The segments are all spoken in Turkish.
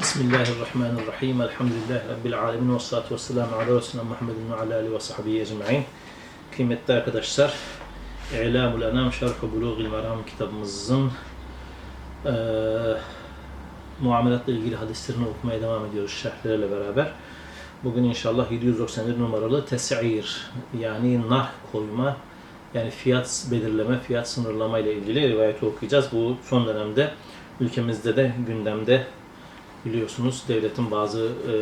Bismillahirrahmanirrahim. Elhamdülillahi Rabbil alemin. Ve salatu ve selamu ala Resulüne Muhammedin ve ala alihi ve sahbihi ecma'in. Kıymetli arkadaşlar, İ'lamul Enam Şerhu Bulugil Meram kitabımızın eee muamelatla ilgili hadislerini okumaya devam ediyoruz şerhleriyle beraber. Bugün inşallah 791 numaralı tes'ir yani nar koyma yani fiyat belirleme, fiyat sınırlama ile ilgili rivayeti okuyacağız. Bu son dönemde ülkemizde de gündemde biliyorsunuz devletin bazı e,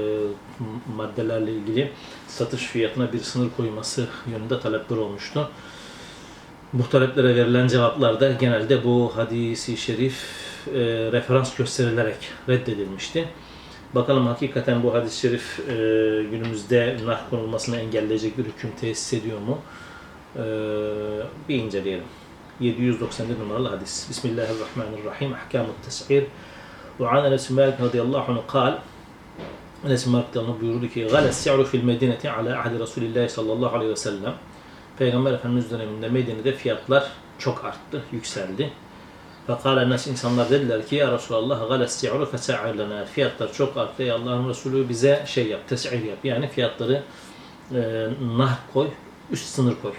maddelerle ilgili satış fiyatına bir sınır koyması yönünde talepler olmuştu. Bu taleplere verilen cevaplarda genelde bu hadisi şerif e, referans gösterilerek reddedilmişti. Bakalım hakikaten bu hadis-i şerif e, günümüzde nah konulmasını engelleyecek bir hüküm tesis ediyor mu? E, bir inceleyelim. 791 numaralı hadis. Bismillahirrahmanirrahim. Ahkamut tes'ir. Ve an Enes Malik radıyallahu anh kal. Enes radıyallahu buyurdu ki Gale si'ru fil medineti ala ahdi Resulillahi sallallahu aleyhi ve sellem. Peygamber Efendimiz döneminde Medine'de fiyatlar çok arttı, yükseldi. Fekale nas insanlar dediler ki ya Resulallah gale si'ru fesa'ir. Fiyatlar çok arttı. Ya Allah'ın Resulü bize şey yap, tes'ir yap. Yani fiyatları e, nah koy, üst sınır koy.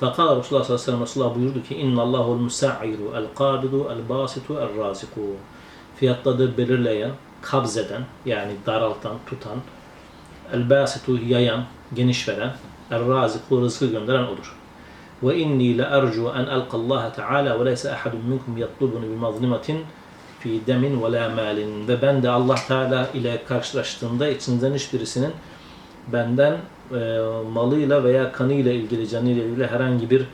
Fakal Resulullah sallallahu aleyhi ve sellem Resulullah buyurdu ki İnna Allahul musa'ir el kabidu el basitu el raziku. Fiyatları belirleyen, kabzeden yani daraltan, tutan, el basitu yayan, geniş veren, el raziku rızkı gönderen odur. Ve inni la ercu en elqa Allah Teala ve leysa ahadun minkum yatlubuni bi mazlimatin fi demin ve la malin. Ve ben de Allah Teala ile karşılaştığımda içinizden hiçbirisinin benden e, malıyla veya kanıyla ilgili, canıyla ilgili herhangi bir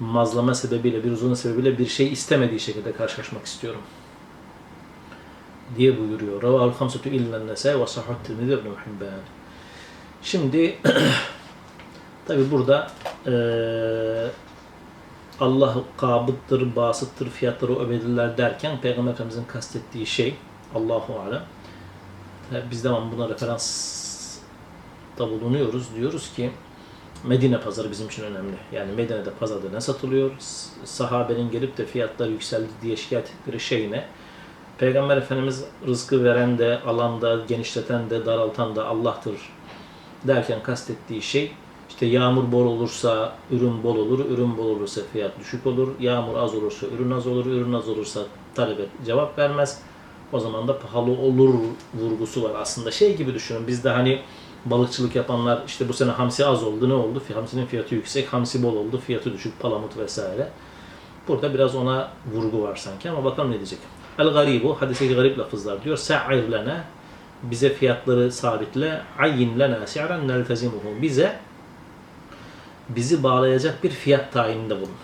mazlama sebebiyle, bir uzun sebebiyle bir şey istemediği şekilde karşılaşmak istiyorum. Diye buyuruyor. Ravahul hamsetu illen nese ve sahhat tirmidhi ibn Hibban. Şimdi tabi burada e, Allah kabıttır, basıttır, fiyatları öbediler derken Peygamber Efendimizin kastettiği şey Allahu Alem. Biz de buna referans da bulunuyoruz. Diyoruz ki Medine pazarı bizim için önemli. Yani Medine'de pazarda ne satılıyor? Sahabenin gelip de fiyatlar yükseldi diye şikayet ettikleri şey ne? Peygamber Efendimiz rızkı veren de, alan da, genişleten de, daraltan da Allah'tır derken kastettiği şey işte yağmur bol olursa ürün bol olur, ürün bol olursa fiyat düşük olur, yağmur az olursa ürün az olur, ürün az olursa talebe cevap vermez. O zaman da pahalı olur vurgusu var aslında. Şey gibi düşünün bizde hani balıkçılık yapanlar işte bu sene hamsi az oldu ne oldu? Hamsinin fiyatı yüksek, hamsi bol oldu, fiyatı düşük, palamut vesaire. Burada biraz ona vurgu var sanki ama bakalım ne diyecek. El garibu, hadise garip lafızlar diyor. Sa'ir lena, bize fiyatları sabitle. Ayyin lena si'ren neltezimuhu. Bize, bizi bağlayacak bir fiyat tayininde bulun.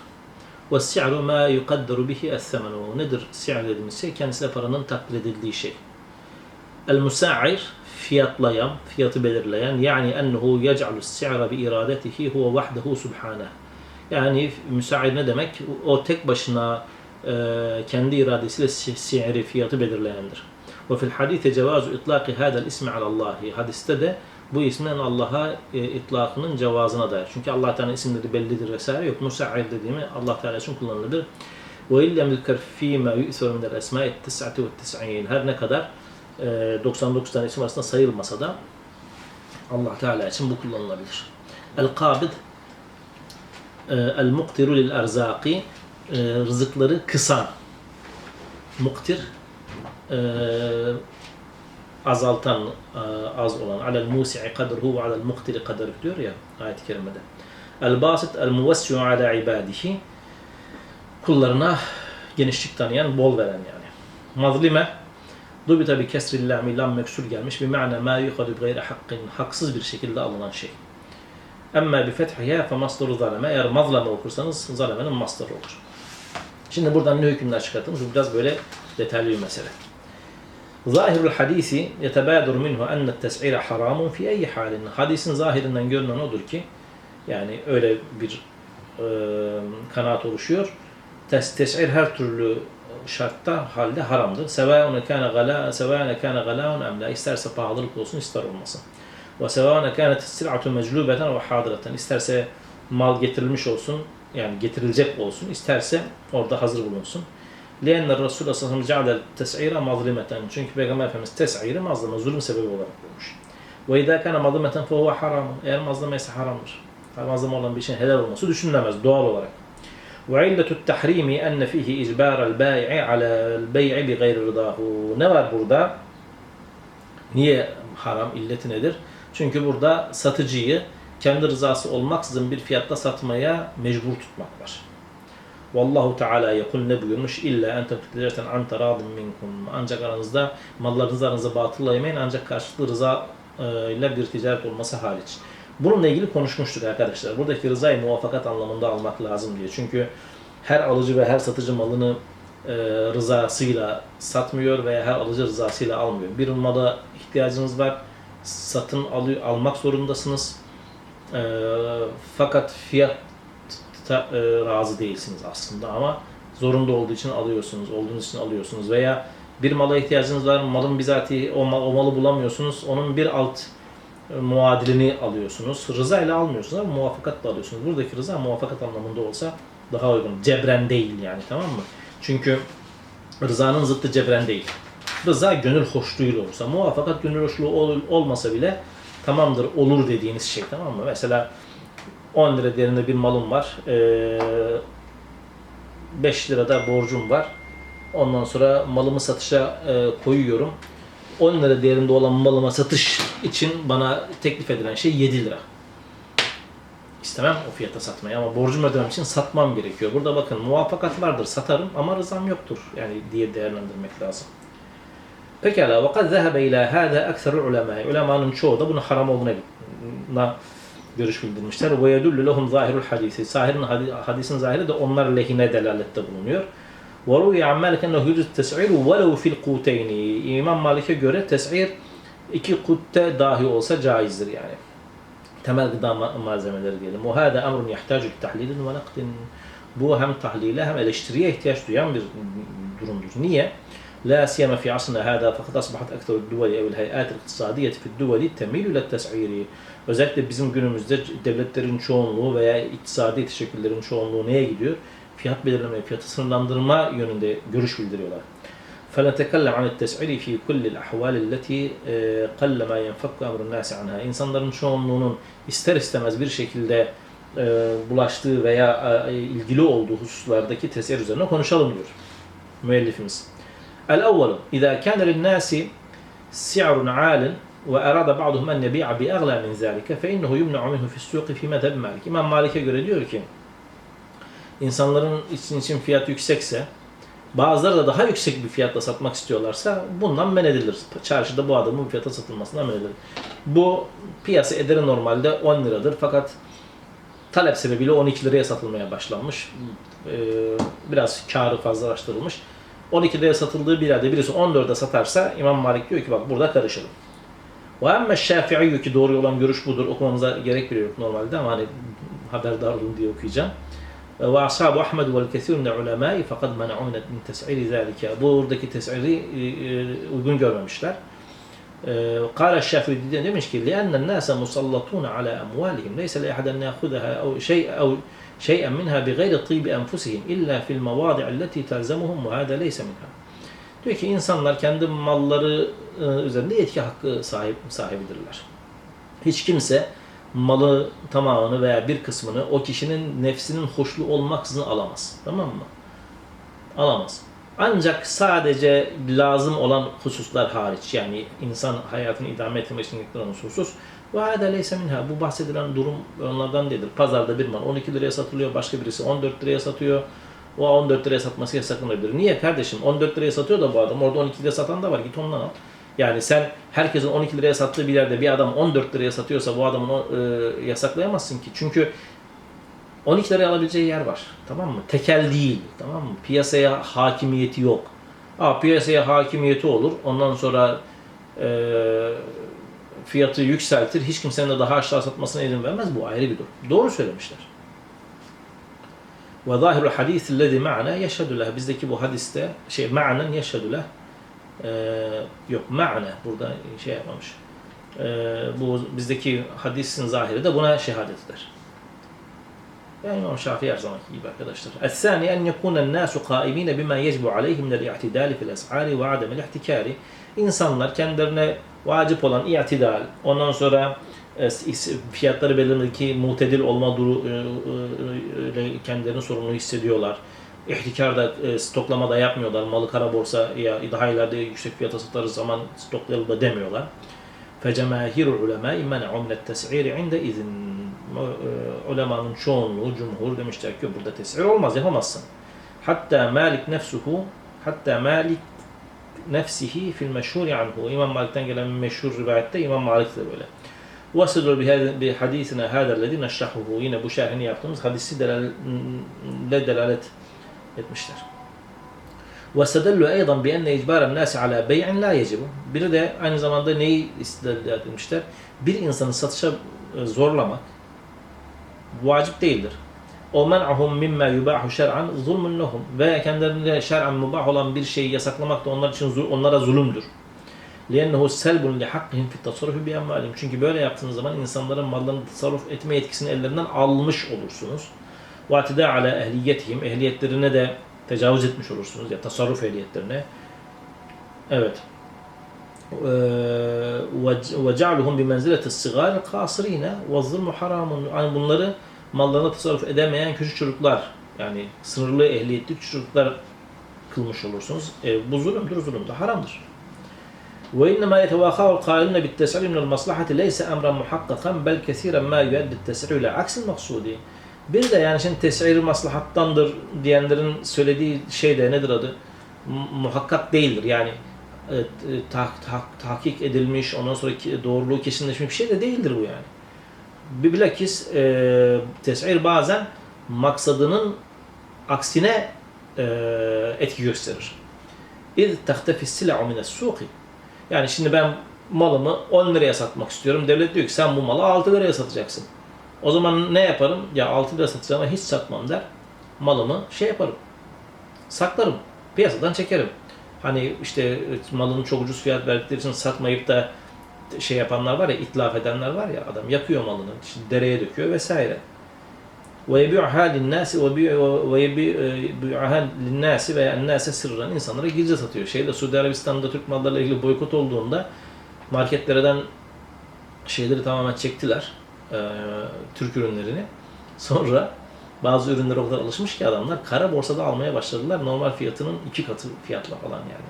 Ve si'ru ma yukaddaru bihi es-semenu. Nedir si'r dediğimiz şey? Kendisine paranın takdir edildiği şey. El musa'ir, fiyatlayan, fiyatı belirleyen yani ennehu yec'alu si'ra bi iradetihi huve vahdehu subhaneh. Yani müsair ne demek? O tek başına kendi iradesiyle si'ri, fiyatı belirleyendir. Ve fil hadise cevazu itlaqi hadal ismi alallahi. Hadiste de bu ismin Allah'a e, itlakının cevazına dair. Çünkü Allah Teala isimleri bellidir vesaire yok. Musair dediğimi Allah Teala için kullanılır. Ve illem yuzkar fîmâ yu'seru minel esmâ'i tis'ati ve tis'in. Her ne kadar 99 tane isim arasında sayılmasa da Allah Teala için bu kullanılabilir. El-Kabid El-Muktiru lil-Erzaki Rızıkları kısan Muktir azaltan, az olan alel musi'i kadruhu ve alel muktiri kadr diyor ya ayet-i kerimede. El-Basit el-Muvessi'u ala ibadihi kullarına genişlik tanıyan, bol veren yani. Mazlime Dubi tabi kesril lami lam meksur gelmiş. Bir ma'na ma yukhadu bi gayri hakkin. Haksız bir şekilde alınan şey. Emme bi fethiha fe masdaru zaleme. Eğer mazlama okursanız zalemenin masdarı olur. Şimdi buradan ne hükümler çıkarttınız? Bu biraz böyle detaylı bir mesele. Zahirul hadisi yetebâdur minhu enne tes'ire haramun fi eyyi halin. Hadisin zahirinden görünen odur ki yani öyle bir e, kanaat oluşuyor. Tes, tes'ir her türlü şartta halde haramdır. Sevaun kana gala sevaun kana galaun em la isterse pahalılık olsun ister olmasın. Ve sevaun kanat sil'atu meclubeten ve hadireten isterse mal getirilmiş olsun yani getirilecek olsun isterse orada hazır bulunsun. لأن الرسول صلى الله عليه وسلم جعل التسعير مظلمة. Çünkü Peygamber Efendimiz tes'iri mazlama, zulüm sebebi olarak koymuş. Ve idâ kana mazlimeten fehuve haram. Eğer mazlama ise haramdır. Mazlama olan bir şeyin helal olması düşünülemez doğal olarak. وعلة التحريم أن فيه إجبار البائع على البيع بغير رضاه. Ne var burada? Niye haram? İlleti nedir? Çünkü burada satıcıyı kendi rızası olmaksızın bir fiyatta satmaya mecbur tutmak var. Vallahu Teala yekul ne buyurmuş? İlla en tekdireten an teradin minkum. Ancak aranızda mallarınızı aranızda batıllayamayın ancak karşılıklı rıza e, ile bir ticaret olması hariç. Bununla ilgili konuşmuştuk arkadaşlar. Buradaki rızayı muvaffakat anlamında almak lazım diye. Çünkü her alıcı ve her satıcı malını e, rızasıyla satmıyor veya her alıcı rızasıyla almıyor. Bir mala ihtiyacınız var. Satın alıyor, almak zorundasınız. E, fakat fiyat ta- e, razı değilsiniz aslında ama zorunda olduğu için alıyorsunuz, olduğunuz için alıyorsunuz veya bir mala ihtiyacınız var, malın bizatihi o, mal, o malı bulamıyorsunuz, onun bir alt e, muadilini alıyorsunuz. Rıza ile almıyorsunuz ama muvaffakatla alıyorsunuz. Buradaki rıza muvaffakat anlamında olsa daha uygun. Cebren değil yani tamam mı? Çünkü rızanın zıttı cebren değil. Rıza gönül hoşluğuyla olursa, muvaffakat gönül hoşluğu ol- olmasa bile tamamdır, olur dediğiniz şey tamam mı? Mesela 10 lira değerinde bir malım var. Ee, 5 lirada borcum var. Ondan sonra malımı satışa e, koyuyorum. 10 lira değerinde olan malıma satış için bana teklif edilen şey 7 lira. İstemem o fiyata satmayı ama borcumu ödemem için satmam gerekiyor. Burada bakın muvaffakat vardır satarım ama rızam yoktur yani diye değerlendirmek lazım. Pekala ve kad zehebe ila hâdâ ekserul ulemâ. Ulemanın çoğu da bunun haram olduğuna görüş bildirmişler. Ve yedullu lehum zahirul hadisi. Sahirin, hadisin zahiri de onlar lehine delalette bulunuyor. Ve ruhi an Malik ennehu yüzü tes'iru velev fil kuteyni. İmam Malik'e göre tes'ir iki kutte dahi olsa caizdir yani. Temel gıda malzemeleri diyelim. Ve hâdâ emrun yahtâcu tahlilin ve nakdin. Bu hem tahlile hem eleştiriye ihtiyaç duyan bir durumdur. Niye? Niye? لا سيما في عصرنا هذا فقد أصبحت أكثر الدول أو الهيئات الاقتصادية في الدول تميل إلى التسعير Özellikle bizim günümüzde devletlerin çoğunluğu veya iktisadi teşekküllerin çoğunluğu neye gidiyor? Fiyat belirleme, fiyatı sınırlandırma yönünde görüş bildiriyorlar. فلنتكلم عن التسعير في كل الأحوال التي e, قل ما ينفك أمر الناس عنها. İnsanların çoğunluğunun ister istemez bir şekilde e, bulaştığı veya e, ilgili olduğu hususlardaki tesir üzerine konuşalım diyor müellifimiz. الأول إذا كان للناس سعر عال وأراد بعضهم أن يبيع بأغلى من ذلك فإنه يمنع منه في السوق في مذهب مالك. İmam Malik'e göre diyor ki insanların için için fiyat yüksekse bazıları da daha yüksek bir fiyatla satmak istiyorlarsa bundan men edilir. Çarşıda bu adamın bu fiyata satılmasından men edilir. Bu piyasa ederi normalde 10 liradır fakat talep sebebiyle 12 liraya satılmaya başlanmış. Ee, biraz karı fazlalaştırılmış. 12 liraya satıldığı bir yerde birisi 14'e satarsa İmam Malik diyor ki bak burada karışalım. Ve emme şafi'i ki doğru olan görüş budur. Okumanıza gerek bile yok normalde ama hani haberdar olun diye okuyacağım. Ve ashabu Ahmed vel kesir min ulemai fakat men'un min tes'iri zalika. Buradaki tes'iri e, e, uygun görmemişler. قال الشافعي demiş ki لأن الناس مسلطون على أموالهم ليس لأحد أن يأخذها أو شيء أو شيئا منها بغير طيب أنفسهم إلا في المواضع التي تلزمهم وهذا ليس منها. Diyor ki insanlar kendi malları e, üzerinde yetki hakkı sahip sahibidirler. Hiç kimse malı tamamını veya bir kısmını o kişinin nefsinin hoşluğu olmaksızın alamaz. Tamam mı? Alamaz. Ancak sadece lazım olan hususlar hariç yani insan hayatını idame ettirmek için gerekli olan husus ve hâdâ leyse minhâ. Bu bahsedilen durum onlardan değildir. Pazarda bir mal 12 liraya satılıyor, başka birisi 14 liraya satıyor. O 14 liraya satması yasaklanabilir. Niye kardeşim? 14 liraya satıyor da bu adam. Orada 12 liraya satan da var. Git ondan al. Yani sen herkesin 12 liraya sattığı bir yerde bir adam 14 liraya satıyorsa bu adamın o- e, yasaklayamazsın ki. Çünkü 12 liraya alabileceği yer var. Tamam mı? Tekel değil. Tamam mı? Piyasaya hakimiyeti yok. Aa, piyasaya hakimiyeti olur. Ondan sonra e, fiyatı yükseltir. Hiç kimsenin de daha aşağı satmasına izin vermez. Bu ayrı bir durum. Doğru söylemişler. Ve zahirul hadis lezi ma'na yeşhedü. Bizdeki bu hadiste şey ma'nen yeşhedü leh. Yok ma'ne burada şey yapmamış. Ee, bu bizdeki hadisin zahiri de buna şehadet eder. Yani İmam Şafii her zamanki gibi arkadaşlar. الثاني أن يكون الناس قائمين بما يجب عليهم من الاعتدال في الأسعار وعدم الاحتكار. İnsanlar kendilerine vacip olan i'tidal, ondan sonra e, fiyatları belirlemedeki mutedil olma duru, e, e, e, kendilerini sorumlu hissediyorlar. İhtikar da e, stoklama da yapmıyorlar. Malı kara borsa ya daha ileride yüksek fiyata satarız zaman stoklayalım da demiyorlar. فَجَمَاهِرُ الْعُلَمَاءِ مَنَعُ مِنَ التَّسْعِيرِ عِنْدَ اِذٍ Ulemanın çoğunluğu, cumhur demişler ki burada tesir olmaz, yapamazsın. Hatta Malik nefsuhu, hatta Malik nefsihi fil meşhur anhu. İmam Malik'ten gelen meşhur rivayette İmam Malik de böyle. Vasıdru bi hadisine hâdellezî neşrahuhu. Yine bu şerhini yaptığımız hadisi delal, delalet etmişler. وَاسْتَدَلُّوا اَيْضًا بِأَنَّ اِجْبَارَ النَّاسِ عَلَى بَيْعٍ لَا يَجِبُ Bir de aynı zamanda neyi istidlal etmişler? Bir insanı satışa e, zorlamak vacip değildir. O men'ahum mimma yubahu şer'an zulmun lehum ve kendilerine şer'an mubah olan bir şeyi yasaklamak da onlar için onlara zulümdür. لِيَنَّهُ سَلْبٌ لِحَقِّهِمْ فِي التَّصَرُّفِ بِاَمْوَالِهِمْ Çünkü böyle yaptığınız zaman insanların mallarını tasarruf etme yetkisini ellerinden almış olursunuz. وَاَتِدَى عَلَى ehliyetihim Ehliyetlerine de tecavüz etmiş olursunuz ya tasarruf ehliyetlerine. Evet. وَجَعْلُهُمْ بِمَنْزِلَةِ الصِّغَارِ الْقَاصِر۪ينَ وَالظُّلْمُ حَرَامٌ Yani bunları mallarına tasarruf edemeyen küçük çocuklar yani sınırlı ehliyetli küçük çocuklar kılmış olursunuz. E, bu zulümdür, zulüm de haramdır. وإنما يتواخى القائلون بالتسعير من المصلحة ليس أمرا محققا بل كثيرا ما يؤدي التسعير إلى عكس المقصود. Bir de yani şimdi tesir maslahattandır diyenlerin söylediği şey de nedir adı? Muhakkak değildir. Yani e, ta, ta, tahkik edilmiş, ondan sonra doğruluğu kesinleşmiş bir şey de değildir bu yani. Bilakis e, tesir bazen maksadının aksine e, etki gösterir. İz tahtefi sila'u mines. Yani şimdi ben malımı 10 liraya satmak istiyorum. Devlet diyor ki sen bu malı 6 liraya satacaksın. O zaman ne yaparım? Ya 6 lira satacağım ama hiç satmam der. Malımı şey yaparım. Saklarım. Piyasadan çekerim Hani işte malını çok ucuz fiyat verdikleri için satmayıp da şey yapanlar var ya, itlaf edenler var ya, adam yakıyor malını, işte dereye döküyor vesaire. وَيَبِعُهَا لِلنَّاسِ وَيَبِعُهَا لِلنَّاسِ veya النَّاسَ sırran insanlara gizli satıyor. Şeyde Suudi Arabistan'da Türk mallarıyla ilgili boykot olduğunda marketlerden şeyleri tamamen çektiler. E, Türk ürünlerini. Sonra bazı ürünlere o kadar alışmış ki adamlar kara borsada almaya başladılar. Normal fiyatının iki katı fiyatla falan yani.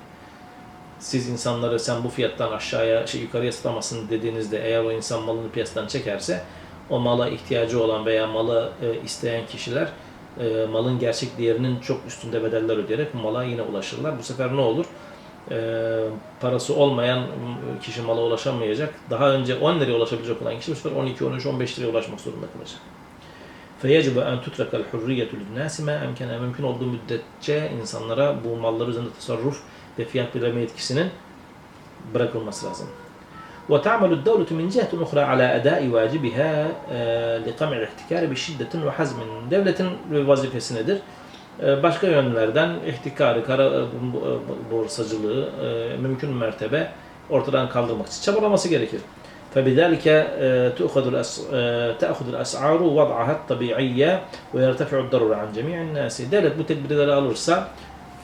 Siz insanları sen bu fiyattan aşağıya şey yukarıya satamazsın dediğinizde eğer o insan malını piyasadan çekerse o mala ihtiyacı olan veya malı e, isteyen kişiler e, malın gerçek değerinin çok üstünde bedeller ödeyerek mala yine ulaşırlar. Bu sefer ne olur? E, parası olmayan kişi mala ulaşamayacak. Daha önce 10 liraya ulaşabilecek olan kişi bu sefer 12, 13, 15 liraya ulaşmak zorunda kalacak. فَيَجِبَ اَنْ تُتْرَكَ الْحُرِّيَّةُ لِلنَّاسِ مَا اَمْكَنَ Mümkün olduğu müddetçe insanlara bu mallar üzerinde tasarruf ve fiyat belirleme yetkisinin bırakılması lazım. وتعمل الدولة من جهة أخرى على أداء واجبها لقمع الاحتكار بشدة وحزم. Devletin vazifesi nedir? Başka yönlerden ihtikarı, kara borsacılığı mümkün mertebe ortadan kaldırmak için çabalaması gerekir. فبذلك تأخذ تأخذ الأسعار وضعها الطبيعية ويرتفع الضرر عن جميع الناس. Devlet bu tedbirleri alırsa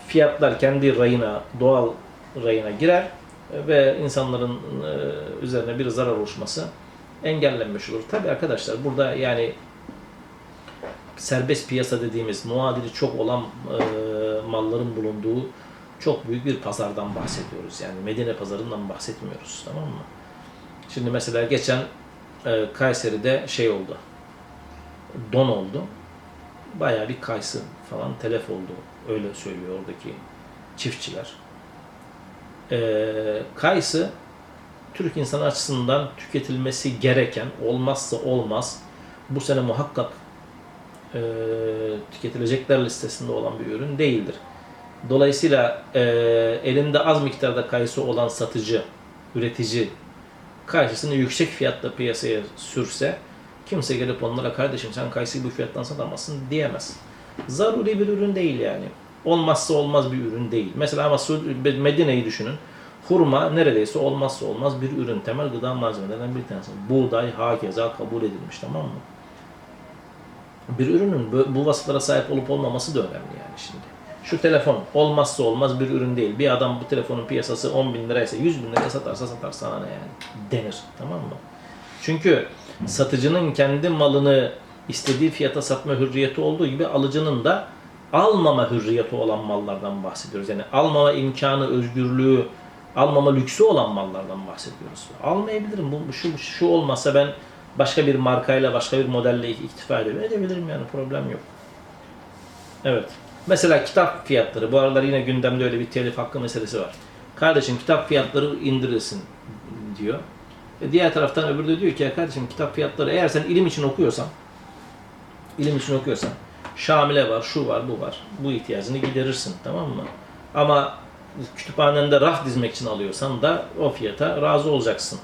fiyatlar kendi rayına, doğal rayına girer ve insanların üzerine bir zarar oluşması engellenmiş olur. Tabi arkadaşlar burada yani serbest piyasa dediğimiz muadili çok olan malların bulunduğu çok büyük bir pazardan bahsediyoruz. Yani Medine pazarından bahsetmiyoruz. Tamam mı? Şimdi mesela geçen e, Kayseri'de şey oldu. Don oldu. Bayağı bir kaysı falan telef oldu. Öyle söylüyor oradaki çiftçiler. E, kayısı Türk insanı açısından tüketilmesi gereken, olmazsa olmaz, bu sene muhakkak e, tüketilecekler listesinde olan bir ürün değildir. Dolayısıyla e, elinde az miktarda kayısı olan satıcı, üretici karşısını yüksek fiyatla piyasaya sürse kimse gelip onlara kardeşim sen kayısıyı bu fiyattan satamazsın diyemez. Zaruri bir ürün değil yani. Olmazsa olmaz bir ürün değil. Mesela ama Medine'yi düşünün. Hurma neredeyse olmazsa olmaz bir ürün. Temel gıda malzemelerinden bir tanesi. Buğday hakeza kabul edilmiş tamam mı? bir ürünün bu, vasıflara sahip olup olmaması da önemli yani şimdi. Şu telefon olmazsa olmaz bir ürün değil. Bir adam bu telefonun piyasası 10 bin liraysa 100 bin liraya satarsa satar sana ne yani denir. Tamam mı? Çünkü satıcının kendi malını istediği fiyata satma hürriyeti olduğu gibi alıcının da almama hürriyeti olan mallardan bahsediyoruz. Yani almama imkanı, özgürlüğü, almama lüksü olan mallardan bahsediyoruz. Almayabilirim. Bu şu şu olmasa ben başka bir markayla, başka bir modelle iktifa edebilirim yani problem yok. Evet. Mesela kitap fiyatları. Bu aralar yine gündemde öyle bir telif hakkı meselesi var. Kardeşim kitap fiyatları indirilsin diyor. E diğer taraftan öbürü de diyor ki ya kardeşim kitap fiyatları eğer sen ilim için okuyorsan ilim için okuyorsan Şamile var, şu var, bu var. Bu ihtiyacını giderirsin tamam mı? Ama kütüphanende raf dizmek için alıyorsan da o fiyata razı olacaksın.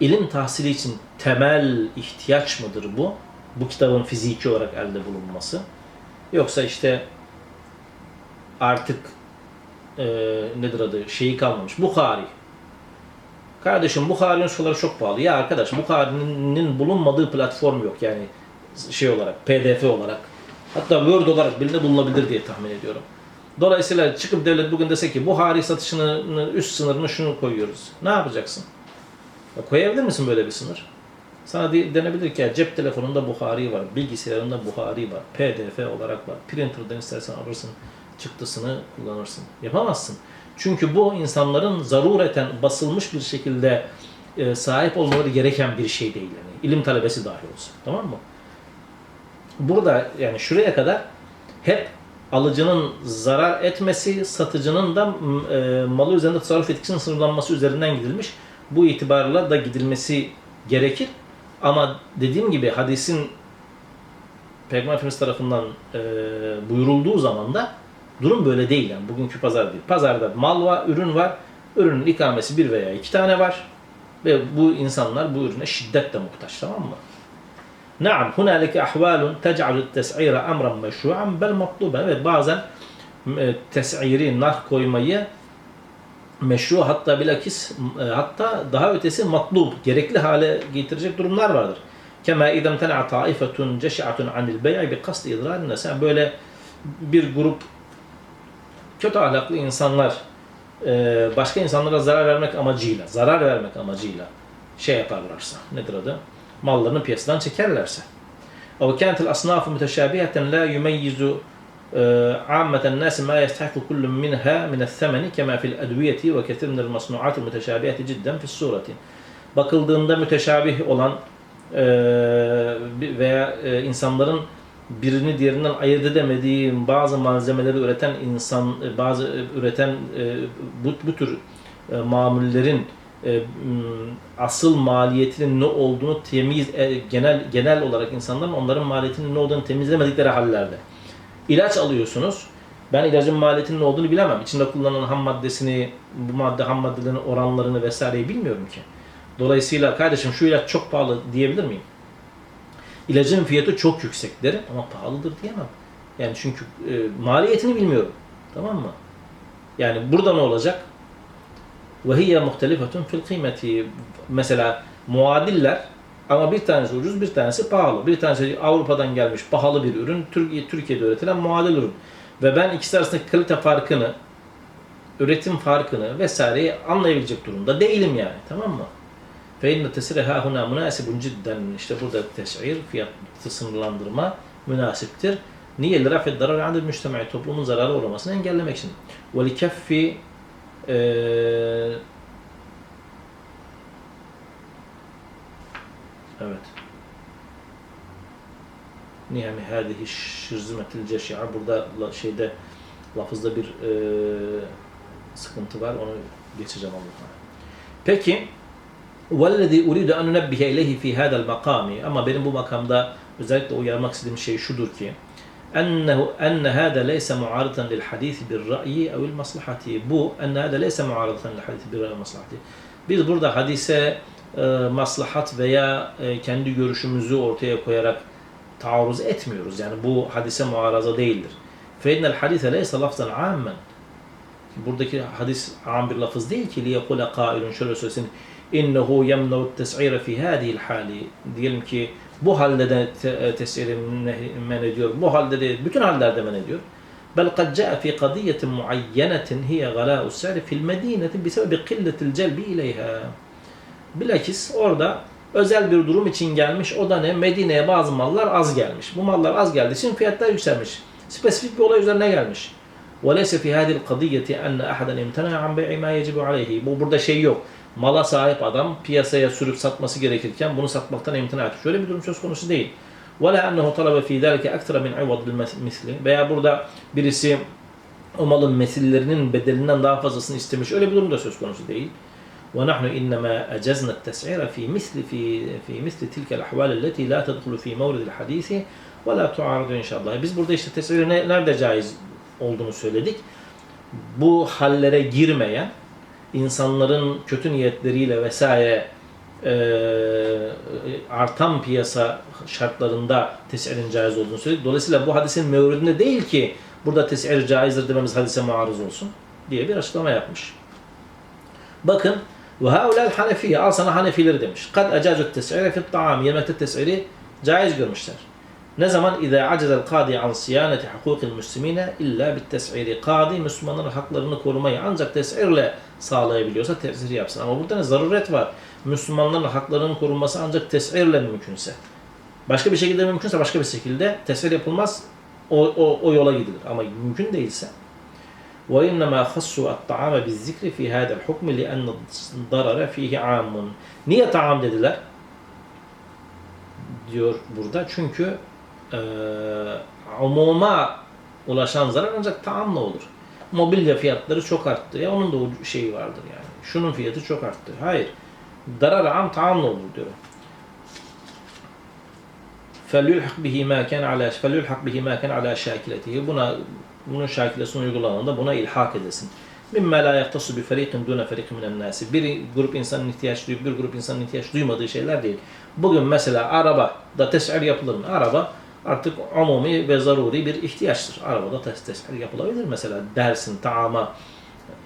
İlim tahsili için temel ihtiyaç mıdır bu? Bu kitabın fiziki olarak elde bulunması. Yoksa işte artık e, nedir adı şeyi kalmamış. Bukhari. Kardeşim Bukhari'nin suları çok pahalı. Ya arkadaş Bukhari'nin bulunmadığı platform yok yani şey olarak PDF olarak. Hatta Word olarak bile bulunabilir diye tahmin ediyorum. Dolayısıyla çıkıp devlet bugün dese ki Buhari satışını üst sınırını şunu koyuyoruz. Ne yapacaksın? Ya koyabilir misin böyle bir sınır? Sana de, denebilir ki cep telefonunda Buhari var, bilgisayarında Buhari var, PDF olarak var. Printer'dan istersen alırsın, çıktısını kullanırsın. Yapamazsın. Çünkü bu insanların zarureten basılmış bir şekilde e, sahip olmaları gereken bir şey değil. Yani. İlim talebesi dahi olsun. Tamam mı? Burada yani şuraya kadar hep alıcının zarar etmesi, satıcının da e, malı üzerinde tasarruf etkisinin sınırlanması üzerinden gidilmiş. Bu itibarla da gidilmesi gerekir. Ama dediğim gibi hadisin Peygamber Efendimiz tarafından e, buyurulduğu zaman da durum böyle değil. Yani bugünkü pazar değil. Pazarda mal var, ürün var. Ürünün ikamesi bir veya iki tane var. Ve bu insanlar bu ürüne şiddetle muhtaç. Tamam mı? Naam, hunalike ahvalun tec'alü tes'ira emran meşru'an bel matluben. Evet bazen e, tes'iri, nar koymayı meşru hatta bilakis e, hatta daha ötesi matlub, gerekli hale getirecek durumlar vardır. Kema idem tena taifetun ceşi'atun anil bey'i bi kast idrarin nesa. Böyle bir grup kötü ahlaklı insanlar e, başka insanlara zarar vermek amacıyla, zarar vermek amacıyla şey yaparlarsa, nedir adı? Mallarını piyasadan çekerlerse. Ama kentil asnafu müteşabiheten la yumeyyizu عامة الناس ما يستحق كل منها من الثمن كما في الأدوية وكثير من المصنوعات المتشابهة جدا في الصورة. Bakıldığında müteşabih olan e, veya e, insanların birini diğerinden ayırt edemediği bazı malzemeleri üreten insan, bazı üreten e, bu, bu tür mamullerin asıl maliyetinin ne olduğunu temiz genel genel olarak insanların onların maliyetinin ne olduğunu temizlemedikleri hallerde. İlaç alıyorsunuz. Ben ilacın maliyetinin olduğunu bilemem. İçinde kullanılan ham maddesini, bu madde ham maddelerin oranlarını vesaireyi bilmiyorum ki. Dolayısıyla kardeşim şu ilaç çok pahalı diyebilir miyim? İlacın fiyatı çok yüksek derim ama pahalıdır diyemem. Yani çünkü e, maliyetini bilmiyorum. Tamam mı? Yani burada ne olacak? Hiye muhtelifetun fil kıymeti. Mesela muadiller ama bir tanesi ucuz, bir tanesi pahalı. Bir tanesi Avrupa'dan gelmiş pahalı bir ürün, Türkiye'de üretilen muadil ürün. Ve ben ikisi arasındaki kalite farkını, üretim farkını vesaireyi anlayabilecek durumda değilim yani. Tamam mı? Fe inne tesire ha huna münasibun cidden. İşte burada teşhir, fiyat sınırlandırma münasiptir. Niye? Lirafet darar adil müştemai. Toplumun zararı uğramasını engellemek için. Ve evet. Nihami hadihi şirzimetil ceşi'a. Burada şeyde lafızda bir e, sıkıntı var. Onu geçeceğim Allah'a. Peki وَالَّذِي اُرِيدُ اَنْ نُنَبِّهَ اِلَيْهِ فِي هَذَا الْمَقَامِ Ama benim bu makamda özellikle uyarmak istediğim şey şudur ki أنه أن هذا ليس معارضا للحديث بالرأي أو المصلحة bu أن هذا ليس معارضا للحديث بالرأي والمصلحة biz burada hadise e, maslahat veya e, kendi görüşümüzü ortaya koyarak taarruz etmiyoruz. Yani bu hadise muaraza değildir. فَاِنَّ الْحَدِيثَ لَيْسَ لَفْزًا عَامًا Buradaki hadis am bir lafız değil ki لِيَقُولَ قَائِلٌ şöyle söylesin اِنَّهُ يَمْنَوُ التَّسْعِيرَ فِي هَذِهِ الْحَالِ Diyelim ki Bu halde de te- e, tesiri nehy- men ediyor. Bu halde de bütün hallerde men ediyor. بل قد جاء في قضية معينة هي غلاء السعر في المدينة بسبب قلة الجلب إليها. Bilakis orada özel bir durum için gelmiş. O da ne? Medine'ye bazı mallar az gelmiş. Bu mallar az geldiği için fiyatlar yükselmiş. Spesifik bir olay üzerine gelmiş. وَلَيْسَ فِي هَذِي الْقَضِيَّةِ أَنَّ أَحَدًا اِمْتَنَعَ عَنْ بَيْعِ مَا يَجِبُ عَلَيْهِ Bu burada şey yok. Mala sahip adam piyasaya sürüp satması gerekirken bunu satmaktan imtina etti. Şöyle bir durum söz konusu değil. وَلَا أَنَّهُ طَلَبَ فِي ذَلِكَ أَكْثَرَ مِنْ عِوَضِ الْمِثْلِ Veya burada birisi o malın mesillerinin bedelinden daha fazlasını istemiş. Öyle bir durum da söz konusu değil. ونحن إنما أجزنا التسعير في مثل في في مثل تلك الأحوال التي لا تدخل في مورد الحديث ولا تعارض إن شاء الله. Biz burada işte tesiri ne- nerede caiz olduğunu söyledik. Bu hallere girmeyen insanların kötü niyetleriyle vesaire e, artan piyasa şartlarında tesirin caiz olduğunu söyledik. Dolayısıyla bu hadisin mevridinde değil ki burada tesir caizdir dememiz hadise maruz olsun diye bir açıklama yapmış. Bakın ve haulel hanefiye al sana hanefileri demiş. Kad ecazu tes'ire fi ta'am yemekte tes'iri caiz görmüşler. Ne zaman acizel kadi an siyaneti hukukil müslimine illa bit tes'iri. Kadi Müslümanların haklarını korumayı ancak tes'irle sağlayabiliyorsa tesir yapsın. Ama burada ne zaruret var. Müslümanların haklarının korunması ancak tes'irle mümkünse. Başka bir şekilde mümkünse başka bir şekilde tesir yapılmaz. O, o, o yola gidilir. Ama mümkün değilse وإنما خصوا الطعام بالذكر في هذا الحكم لأن الضرر فيه عام. Niye taam dediler? Diyor burada. Çünkü e, umuma ulaşan zarar ancak taamla olur. Mobilya fiyatları çok arttı. Ya onun da o şeyi vardır yani. Şunun fiyatı çok arttı. Hayır. Darar am taamla olur diyor. فَلْيُلْحَقْ بِهِ مَا كَنْ عَلَى فَلْيُلْحَقْ بِهِ مَا كَنْ عَلَى شَاكِلَتِهِ Buna bunun şakilesini uygulananda buna ilhak edesin. مِمَّا لَا يَخْتَصُ بِفَرِيقٍ دُونَ فَرِيقٍ مِنَ النَّاسِ Bir grup insanın ihtiyaç duyup bir grup insanın ihtiyaç duymadığı şeyler değil. Bugün mesela araba da tesir yapılır mı? Araba artık umumi ve zaruri bir ihtiyaçtır. Arabada tes tesir yapılabilir mesela dersin, taama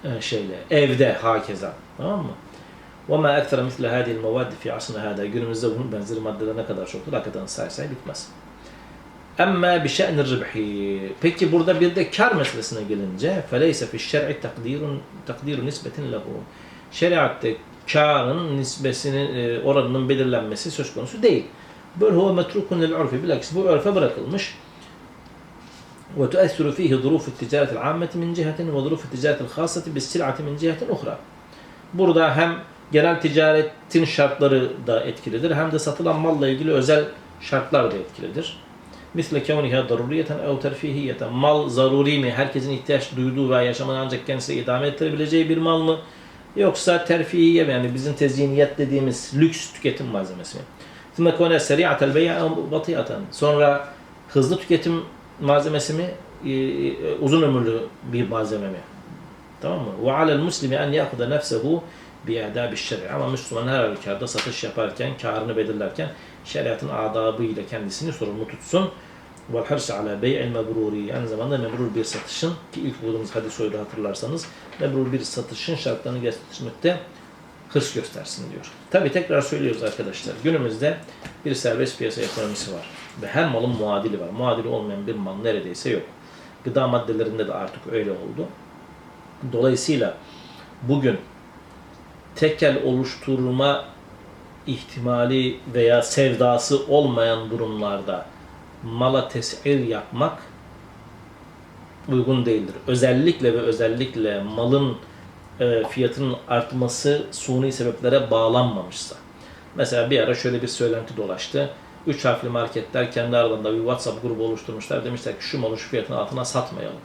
e, şeyle, evde hakeza. Tamam mı? وَمَا أَكْثَرَ مِثْلَ هَذِهِ الْمَوَادِ فِي عَصْرِنَا هَذَا Günümüzde bunun benzeri maddeler ne kadar çoktur? Hakikaten say say bitmez. Emme bi şe'nir ribhi. Peki burada bir de kar meselesine gelince feleyse fi şer'i takdirun takdiru nisbetin lehu. Şeriatte karın nisbesinin e, oranının belirlenmesi söz konusu değil. Bel huve metrukun lil urfi. Bilakis bu örfe bırakılmış. Ve tuessiru fihi zurufu ticaretil ammeti min cihetin ve zurufu ticaretil khasati bis sil'ati min cihetin uhra. Burada hem genel ticaretin şartları da etkilidir hem de satılan malla ilgili özel şartlar da etkilidir. Misle kevniha daruriyeten ev terfihiyeten. Mal zaruri mi? Herkesin ihtiyaç duyduğu veya yaşamını ancak kendisi idame ettirebileceği bir mal mı? Yoksa terfihiye? Yani bizim tezyiniyet dediğimiz lüks tüketim malzemesi mi? Thümme kone seri'atel bey'a ev batiyaten. Sonra hızlı tüketim malzemesi mi? Ee, Uzun ömürlü bir malzeme mi? Tamam mı? Ve alel muslimi en yakuda nefsehu bi adabi. Ama Müslüman her halükarda satış yaparken, karını belirlerken şeriatın adabıyla kendisini sorumlu tutsun. Vel harsi ala bey'il mebruri. Aynı zamanda mebrur bir satışın ki ilk bulduğumuz hadis oydu hatırlarsanız mebrur bir satışın şartlarını getirmekte hırs göstersin diyor. Tabi tekrar söylüyoruz arkadaşlar. Günümüzde bir serbest piyasa ekonomisi var. Ve her malın muadili var. Muadili olmayan bir mal neredeyse yok. Gıda maddelerinde de artık öyle oldu. Dolayısıyla bugün tekel oluşturma ihtimali veya sevdası olmayan durumlarda mala tesir yapmak uygun değildir. Özellikle ve özellikle malın e, fiyatının artması suni sebeplere bağlanmamışsa. Mesela bir ara şöyle bir söylenti dolaştı. Üç harfli marketler kendi aralarında bir WhatsApp grubu oluşturmuşlar. Demişler ki şu malı şu fiyatın altına satmayalım.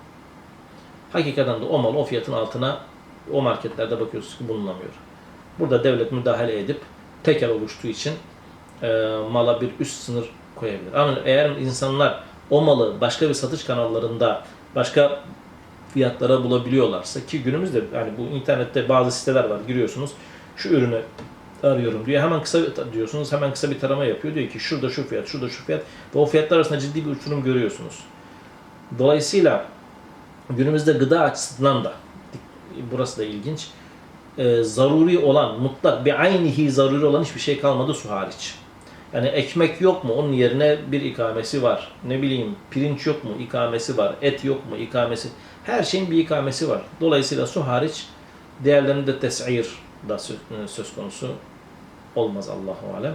Hakikaten de o mal o fiyatın altına o marketlerde bakıyorsunuz ki bulunamıyor. Burada devlet müdahale edip tekel oluştuğu için e, mala bir üst sınır koyabilir. Ama eğer insanlar o malı başka bir satış kanallarında başka fiyatlara bulabiliyorlarsa ki günümüzde yani bu internette bazı siteler var giriyorsunuz şu ürünü arıyorum diyor. Hemen kısa diyorsunuz. Hemen kısa bir tarama yapıyor. Diyor ki şurada şu fiyat, şurada şu fiyat ve o fiyatlar arasında ciddi bir uçurum görüyorsunuz. Dolayısıyla günümüzde gıda açısından da burası da ilginç. E, zaruri olan, mutlak bir aynihi zaruri olan hiçbir şey kalmadı su hariç. Yani ekmek yok mu? Onun yerine bir ikamesi var. Ne bileyim pirinç yok mu? İkamesi var. Et yok mu? İkamesi. Her şeyin bir ikamesi var. Dolayısıyla su hariç diğerlerinde tes'ir da söz, söz konusu olmaz Allahu alem.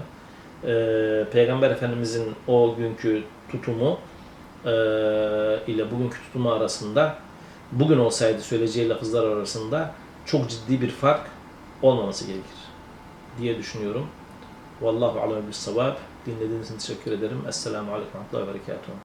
Ee, Peygamber Efendimizin o günkü tutumu e, ile bugünkü tutumu arasında bugün olsaydı söyleyeceği lafızlar arasında çok ciddi bir fark olmaması gerekir diye düşünüyorum. Vallahu alem bis savab. Dinlediğiniz için teşekkür ederim. Esselamu aleyküm ve rahmetullahi ve berekatuhu.